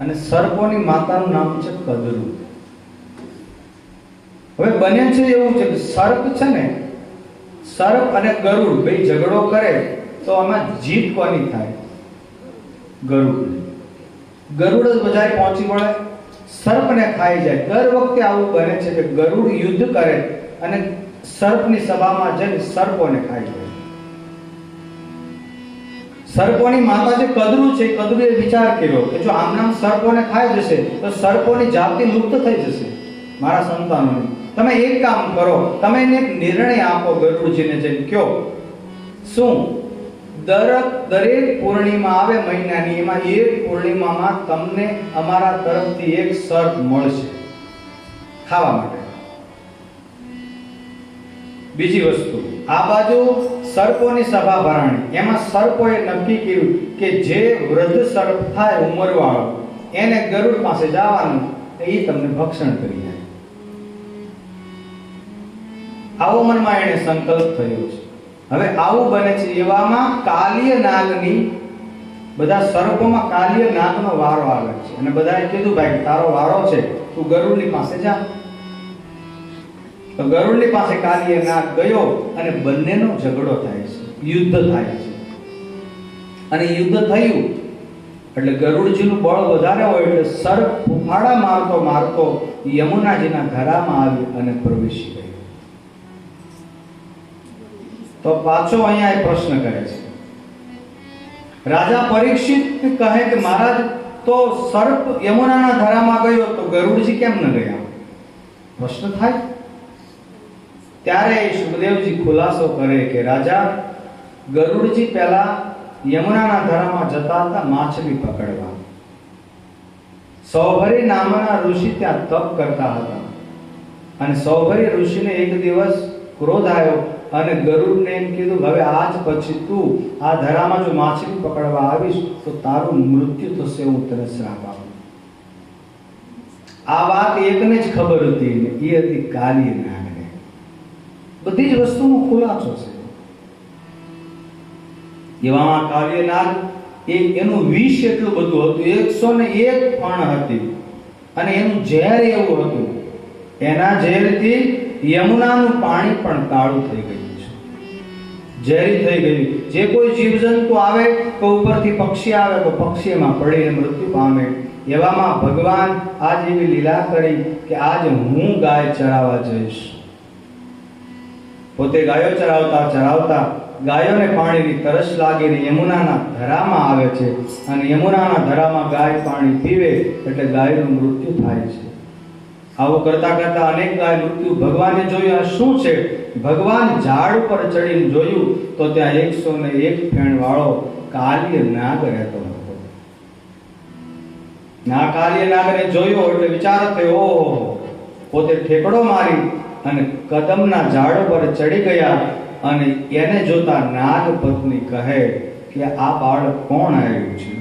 અને સર્પોની માતાનું નામ છે કદરુ. હવે બને છે એવું છે કે સર્પ છે ને, સર્પ અને ગરુડ બે ઝઘડો કરે તો આમાં જીત કોની થાય. ગરુડ. ગરુડ જ બજારે પહોંચી વળે, સર્પને ખાઈ જાય. દર વખતે આવું બને છે કે ગરુડ યુદ્ધ કરે અને સર્પની સભામાં જઈને સર્પોને ખાઈ જાય. સર્પોની માતા જે કદરું છે, કદરૂએ વિચાર કર્યો કે જો આમ નામ સર્પોને ખાઈ જશે, તો સર્પોની જાતિ લુપ્ત થઈ જશે. મારા સંતાનોની, તમે એક કામ કરો, તમે એને એક નિર્ણય આપો ગરુડજીને જે કયો. શું? દરેક દરેક પૂર્ણિમા આવે મહિનાની, એમાં એક પૂર્ણિમામાં તમને અમારા તરફથી એક સર્પ મળશે. ખાવા માટે. બીજી વસ્તુ આ બાજુ સર્પોની સભા ભરાણી. એમાં સર્પોએ નક્કી કર્યું કે જે વૃદ્ધ સર્પ થાય ઉંમરવાળો, એને ગરુડ પાસે જવાનું એ તમને ભક્ષણ કરી જાય આવો મનમાં એને સંકલ્પ થયો છે. હવે આવું બને છે એવામાં કાલિય નાગની, બધા સર્પોમાં કાલિય નાગનો વારો આવે છે. અને બધાએ કીધું, ભાઈ, તારો વારો છે, તું ગરુડની પાસે જા. તો ગરુડની પાસે કાલિય નાગ ગયો અને બંનેનો ઝઘડો થાય છે, યુદ્ધ થાય છે. અને યુદ્ધ થયું. એટલે ગરુડજીનું બળ વધારે હોય એટલે સર્પ ફૂફાડા મારતો મારતો યમુનાજીના ઘરામાં આવી અને પ્રવેશી ગયો. તો પાછો અહીંયા એ પ્રશ્ન કરે છે. રાજા પરીક્ષિત કહે કે, મહારાજ, તો સર્પ યમુનાના ધરામાં ગયો તો ગરુડજી કેમ ન ગયા? પ્રશ્ન થાય. ત્યારે સુખદેવજી ખુલાસો કરે કે, રાજા, ગરુડજી પહેલા યમુનાના ધરામાં જતા હતા માછલી પકડવા. સૌભરી નામના ઋષિ ત્યાં તપ કરતા હતા. અને સૌભરી ઋષિને એક દિવસ ક્રોધ આવ્યો અને ગરુડને એમ કીધું, હવે આજ પછી તું આ ધરામાં જો માછલી પકડવા આવીશ, તો તારું મૃત્યુ થશે, હું તને શ્રાપ આપું. આ વાત એકને જ ખબર હતી એ હતી કાલી નાગને બધી જ વસ્તુનો ખુલાસો છે. એવામાં કાવ્યનાથ એ એનું વિષ એટલું બધું હતું, એકસો ને એક ફણ હતી. અને એનું ઝેર એવું હતું. એના ઝેરથી યમુનાનું પાણી પણ કાળું થઈ ગયું છે. ઝેરી થઈ ગયું. જે કોઈ જીવજંતુ આવે તો ઉપરથી પક્ષી આવે, તો પક્ષીમાં પડીને મૃત્યુ પામે. એવામાં ભગવાન આજ એવી લીલા કરી કે, આજ હું ગાય ચરાવવા જઈશ. પોતે ગાયો ચરાવતા ચરાવતા ગાયોને પાણીની તરસ લાગીને યમુનાના ધરામાં આવે છે. અને યમુનાના ધરામાં ગાય પાણી પીવે એટલે ગાયનું મૃત્યુ થાય છે. આવું કરતા કરતા અનેક ગાય મૃત્યુ ભગવાને જોયું. આ શું છે? ભગવાન ઝાડ ઉપર ચડીને જોયું તો ત્યાં એકસો ને એક ફેણ વાળો કાલ્ય નાગ રહેતો હતો. ના કાલ્ય નાગને જોયો એટલે વિચાર થયો પોતે ઠેકડો મારી અને કદમના ઝાડ પર ચડી ગયા અને એને જોતા નાગ પત્ની કહે કે, આ બાળક કોણ આવ્યું છે?